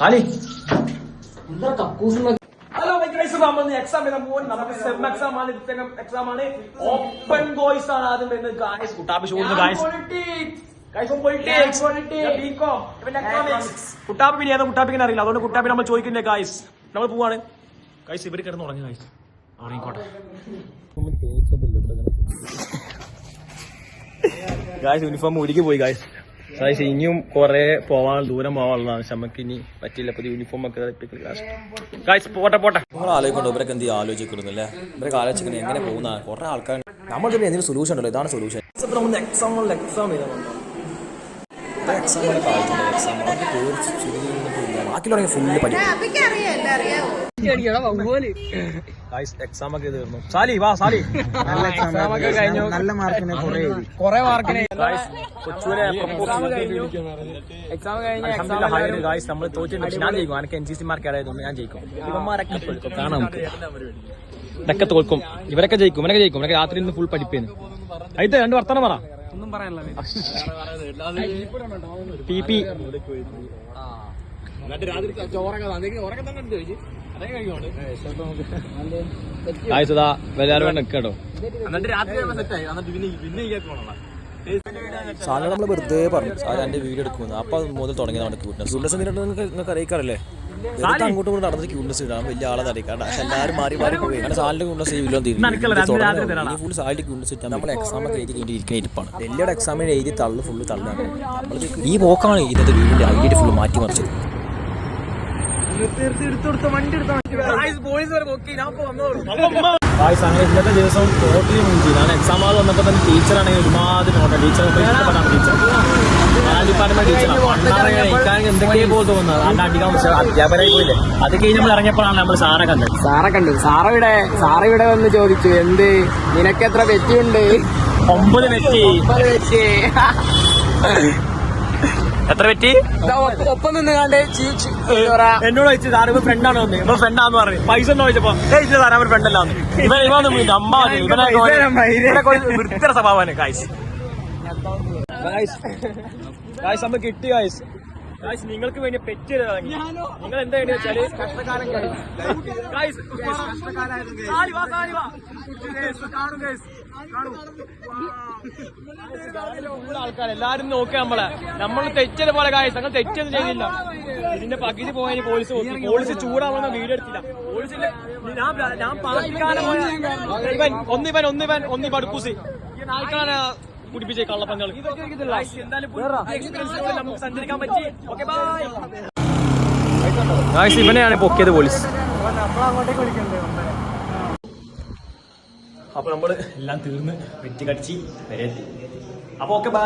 Sally. Hello guys നമ്മൾ exam എഴുതാൻ പോകും നമുക്ക് സെം എക്സാം ആണ് ഇത്തരം എക്സാം ആണ്. ഓപ്പൺ വോയിസ് ആണ് ആദ്യം വരുന്നത് ഗായ്സ് കുട്ടാപ്പി ഷൂടുന്നു ഗായ്സ് ഗൈസ് പൊളിറ്റിക്സ് ബികോം ഇവൻ എക്കണോമിക്സ് കുട്ടാപ്പി പിന്നെ ഏതാ കുട്ടാപ്പിക്ക് അറിയില്ല. അതുകൊണ്ട് കുട്ടാപ്പി നമ്മൾ ചോദിക്കില്ലേ ഗായ്സ് നമ്മൾ പോവാണ്. ഗായ്സ് ഇവർ കിടന്ന് ഉറങ്ങി ഗായ്സ് ഉറങ്ങിക്കോട്ടെ ഗായ്സ് യൂണിഫോം ഒരുക്കി പോയി ഗായ്സ് ഗായ്സ് ഇനിയും കുറെ പോവാൻ ദൂരം പോവാനുള്ളതാണ്. നമുക്ക് ഇനി പറ്റില്ല പുതിയ യൂണിഫോം ഒക്കെ പോട്ടെ പോട്ടെ. നിങ്ങൾ ആലോചിക്കുന്നുണ്ട്. ഇവരൊക്കെ എന്ത് ആലോചിക്കുന്നില്ലേ ഇവരൊക്കെ ആലോചിക്കുന്നത് എങ്ങനെ പോകുന്ന കുറെ ആൾക്കാർ നമ്മൾ ഇതിന് എന്തെങ്കിലും സൊല്യൂഷൻ ഉണ്ടല്ലോ. ഇതാണ് സൊല്യൂഷൻ നമ്മൾ എക്സാം എക്സാം ബാക്കിയുള്ളവരെ ഫുള്ള് പഠിക്കും. ഇതൊക്കെ തോൽക്കും. ഇവരൊക്കെ ജയിക്കും. ഇവരൊക്കെ ജയിക്കും. ഇവരൊക്കെ രാത്രി ഫുൾ പഠിപ്പേന്. അയിത്ത രണ്ട് വർത്തമാനം പറ. ഒന്നും പറയാനില്ല പി പി. എല്ലാവരും വേണ്ട നിൽക്കട്ടോ സാറിന് നമ്മൾ വെറുതെ പറഞ്ഞു. എന്റെ വീഡിയോ എടുക്കുന്നു അപ്പൊ മുതൽ തുടങ്ങിയതാണ് ക്യൂട്ട്നസ് ക്യൂട്ട്നസ് എന്നിട്ട് നിങ്ങൾക്ക് നിങ്ങൾക്ക് അറിയിക്കാറല്ലേ? വെറുതെ അങ്ങോട്ടും കൂടെ നടന്നത് ക്യൂട്ട്നസ് ഇടാൻ വലിയ ആളെ അറിയിക്കാണ്ട് എല്ലാവരും മാറി മാറി പോയി. സാലിന്റെ ക്യൂട്ട്നസ് ഈ വില്ലോ തീരുന്നു. ഫുൾ സാലിന്റെ ക്യൂട്ട്നസ് ഇട്ടാൽ നമ്മൾ എക്സാം ഒക്കെ എഴുതി ഇരിക്കുന്ന ഇരിപ്പാണ്. എല്ലാവരുടെ എക്സാമിന് എഴുതി തള്ളു ഫുള്ള് തള്ളാണ്. നമ്മൾ ഈ പോക്കാണ് ഇതിന്റെ വീടിന്റെ ഐഡിയ ഫുള്ള് മാറ്റി മറിച്ചത്. ഗായ്സ് അങ്ങനെ ഇന്നത്തെ ദിവസം ടോട്ടലി മുഞ്ചി. ഞാൻ എക്സാം ആൾ വന്നപ്പോൾ തന്നെ ടീച്ചറാണെങ്കിൽ ഒരുമാതിരി നോട്ടം ടീച്ചർ ഇഷ്ടപ്പെട്ടാണ് ടീച്ചർ ഡിപ്പാർട്ട്മെന്റ് ടീച്ചറാണ് എന്തൊക്കെയോ പോലെ തോന്നുന്നത് അന്ന് അടിക്കാൻ പക്ഷേ അധ്യാപകരായി പോയില്ലേ? അത് കഴിഞ്ഞ് നമ്മൾ ഇറങ്ങിയപ്പോഴാണ് നമ്മൾ സാറെ കണ്ടത്. സാറെ കണ്ടു സാറവിടെ സാറവിടെ വന്ന് ചോദിച്ചു എന്ത്? നിനക്ക് എത്ര വെറ്റിയുണ്ട് ഒമ്പത് വെറ്റി ഒമ്പത് വെറ്റി എത്ര പറ്റി? ഒപ്പ- നിന്ന് കണ്ട് എന്നോട് സാറ് ഇവ ഫ്രണ്ടാണ് വന്നത് ഫ്രണ്ടാന്ന് പറഞ്ഞു. പൈസ ഒന്ന് ചോദിച്ചപ്പോ സാറേ ഫ്രണ്ടല്ലാന്ന് ഇവന്ന് ഇവനെ ഒരു വൃത്തിയുടെ സ്വഭാവമാണ് കായ്സ് കായ്സ് നമ്മൾ കിട്ടി ഗായ്സ് ഗായ്സ് നിങ്ങൾക്ക് വേണ്ടി പെറ്റ് ഇറങ്ങി നിങ്ങൾ എന്താ വേണ്ടി വെച്ചാൽ? ഗായ്സ് ഗായ്സ് ആൾക്കാർ എല്ലാരും നോക്കുക നമ്മളെ. നമ്മൾ തെറ്റത് പോലെ കാര്യം ഞങ്ങൾ തെറ്റൊന്നും ചെയ്തില്ല. ഇതിന്റെ പകുതി പോയതിന് പോലീസ് നോക്കി. പോലീസ് ചൂടാവുന്ന വീഡിയോ എടുത്തില്ല. പോലീസിന്റെ ഞാൻ ഞാൻ പോയ ഇവൻ ഒന്നിവൻ ഒന്നിവൻ ഒന്നി പടുക്കൂസി ഈ നാൽക്കാനെ കുടിപ്പിച്ചേ എക്സ്പീരിയൻസ് നമുക്ക് സഞ്ചരിക്കാൻ പറ്റി. ഓക്കെ ബൈ ഇവനെയാണ് പൊക്കിയത് പോലീസ്. അപ്പൊ നമ്മൾ എല്ലാം തീർന്ന് വെറ്റി കടിച്ച് വരെ എത്തി അപ്പൊ ഓക്കെ ബൈ